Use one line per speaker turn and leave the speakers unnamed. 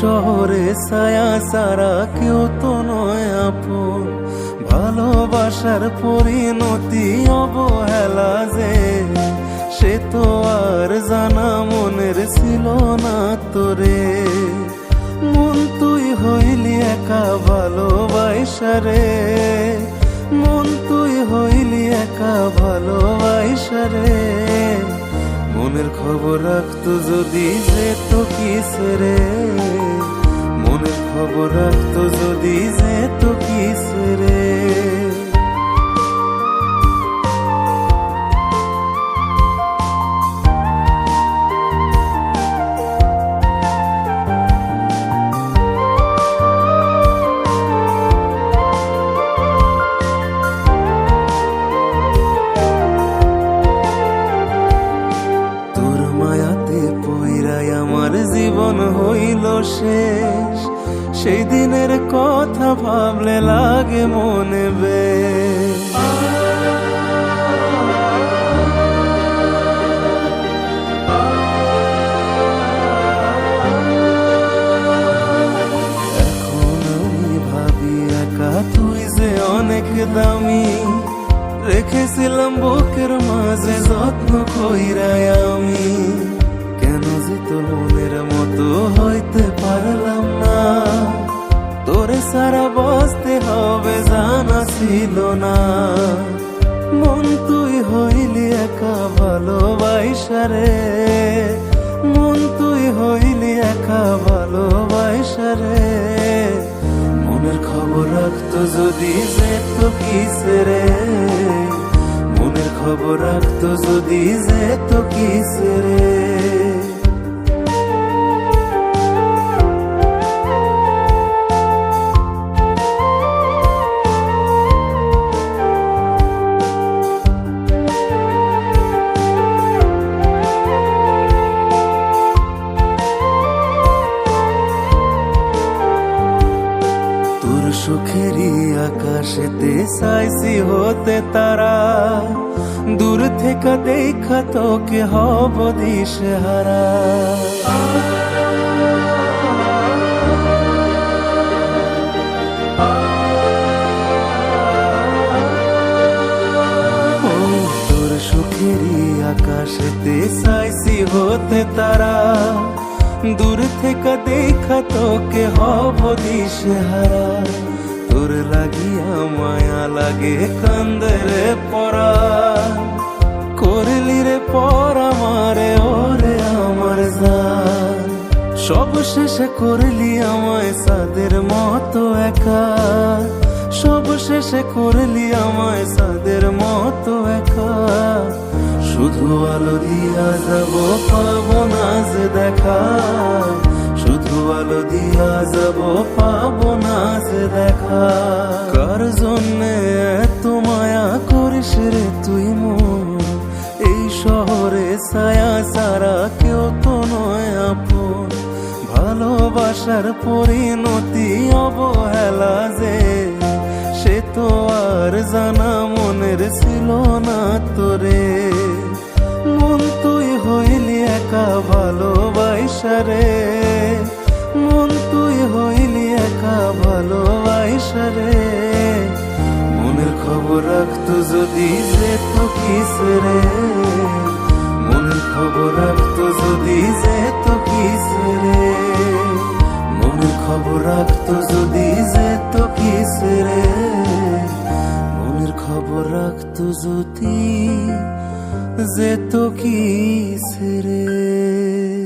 শহরে ছায়া সারা কেউ তো নয় আপন। ভালোবাসার পরিণতি অবহেলা যে, সে তো আর জানা মনের ছিল না তোরে। মন তুই হইলি একা ভালোবাসারে মন তুই হইলি একা ভালোবাসারে মনের খবর রাখতো যদি যে তো কি রে মনের খবর রাখতো যদি যে তো কিস রে জীবন হইল শেষ। সেই দিনের কথা ভাবলে লাগে মনে বেশ। তুই যে অনেক দামি, রেখেছিলাম বুকের মাঝে যত্ন কইরাই আমি। কেন যে তোর মনের মতো হইতে পারলাম না। তোরে সারা বসতে হবে জানা ছিল না। মন তুই হইলি একা ভালোবাসারে মন তুই হইলি একা ভালোবাসারে মনের খবর রাখতো যদি যে তো কিসে রে। মনের খবর রাখতো যদি যে তো কিসে রে। আকাশেতে সাইসি হতে তারা। দূর থেকে দেখা তোকে হব দিশে হারা ও, তোর সুখেরই আকাশেতে সাইসি হতে তারা। দূর থেকে দেখা তোকে হব দিশে হারা তোর লাগিয়া মায়া লাগে কান্দরে পরা। করলি রে পরা মারে ওরে আমার সব শেষে করলি আমায় সাদের মতো একা। সব শেষে করলি আমায় সাদের মতো একা। শুধু আলো দিয়া যাব পাবো না যে দেখা। শুধু আলো দিয়া যাব কার জন্যে এত মায়া করিস রে তুই মন। এই শহরে ছায়া সারা কেউ তো নয় আপন। ভালোবাসার পরিণতি অবহেলা যে, সে তো আর জানা মনের ছিল না তোরে। মন তুই হইলি একা ভালোবাসারে মন ভালোবাসারে মনের খবর রাখতো যদি যে তো কিস রে। মনের খবর রাখতো যদি যে তো কিস রে। মনের খবর রাখতো যদি যে তো কিস রে। মনের খবর রাখতো যদি যে তো কিস রে।